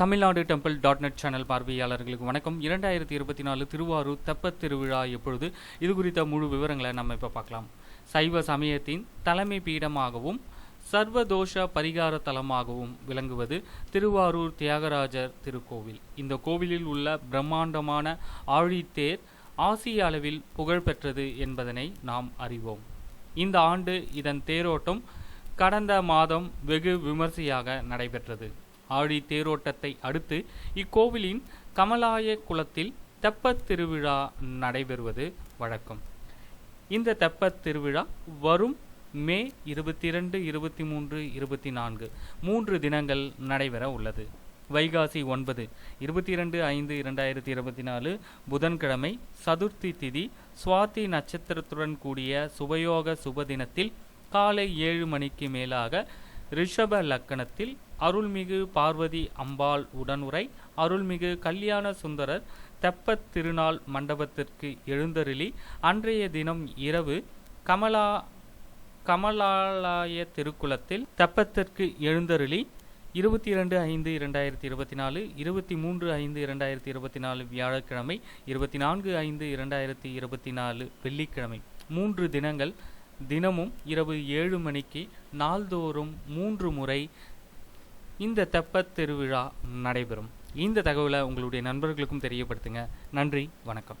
Tamil Nadu temple dot net channel பார்வையாளர்களுக்கு வணக்கம். இரண்டாயிரத்தி இருபத்தி நாலு திருவாரூர் தெப்பத் திருவிழா எப்பொழுது? இது குறித்த முழு விவரங்களை நம்ம இப்போ பார்க்கலாம். சைவ சமயத்தின் தலைமை பீடமாகவும் சர்வதோஷ பரிகார தலமாகவும் விளங்குவது திருவாரூர் தியாகராஜர் திருக்கோவில். இந்த கோவிலில் உள்ள பிரம்மாண்டமான ஆழித்தேர் ஆசிய அளவில் புகழ்பெற்றது என்பதனை நாம் அறிவோம். இந்த ஆண்டு இதன் தேரோட்டம் கடந்த மாதம் வெகு விமர்சையாக நடைபெற்றது. ஆழி தேரோட்டத்தை அடுத்து இக்கோவிலின் கமலாய குளத்தில் தெப்பத் திருவிழா நடைபெறுவது வழக்கம். இந்த தெப்பத் திருவிழா வரும் மே இருபத்தி இரண்டு இருபத்தி மூன்று இருபத்தி நான்கு மூன்று தினங்கள் நடைபெற உள்ளது. வைகாசி ஒன்பது இருபத்தி இரண்டு ஐந்து இரண்டாயிரத்தி இருபத்தி நாலு புதன்கிழமை சதுர்த்தி திதி சுவாதி நட்சத்திரத்துடன் கூடிய சுபயோக சுபதினத்தில் காலை ஏழு மணிக்கு மேலாக ரிஷப லக்கணத்தில் அருள்மிகு பார்வதி அம்பாள் உடனுரை அருள்மிகு கல்யாண சுந்தரர் தெப்பத் திருநாள் மண்டபத்திற்கு எழுந்தருளி அன்றைய தினம் இரவு கமலா கமலாலய திருக்குளத்தில் தெப்பத்திற்கு எழுந்தருளி இருபத்தி இரண்டு ஐந்து இரண்டாயிரத்தி இருபத்தி நாலு இருபத்தி மூன்று ஐந்து இரண்டாயிரத்தி இருபத்தி நாலு வியாழக்கிழமை இருபத்தி நான்கு ஐந்து இரண்டாயிரத்தி இருபத்தி நாலு வெள்ளிக்கிழமை. மூன்று தினங்கள் தினமும் இரவு ஏழு மணிக்கு நாள்தோறும் மூன்று முறை இந்த தெப்பத் திருவிழா நடைபெறும். இந்த தகவலை உங்களுடைய நண்பர்களுக்கும் தெரியப்படுத்துங்க. நன்றி வணக்கம்.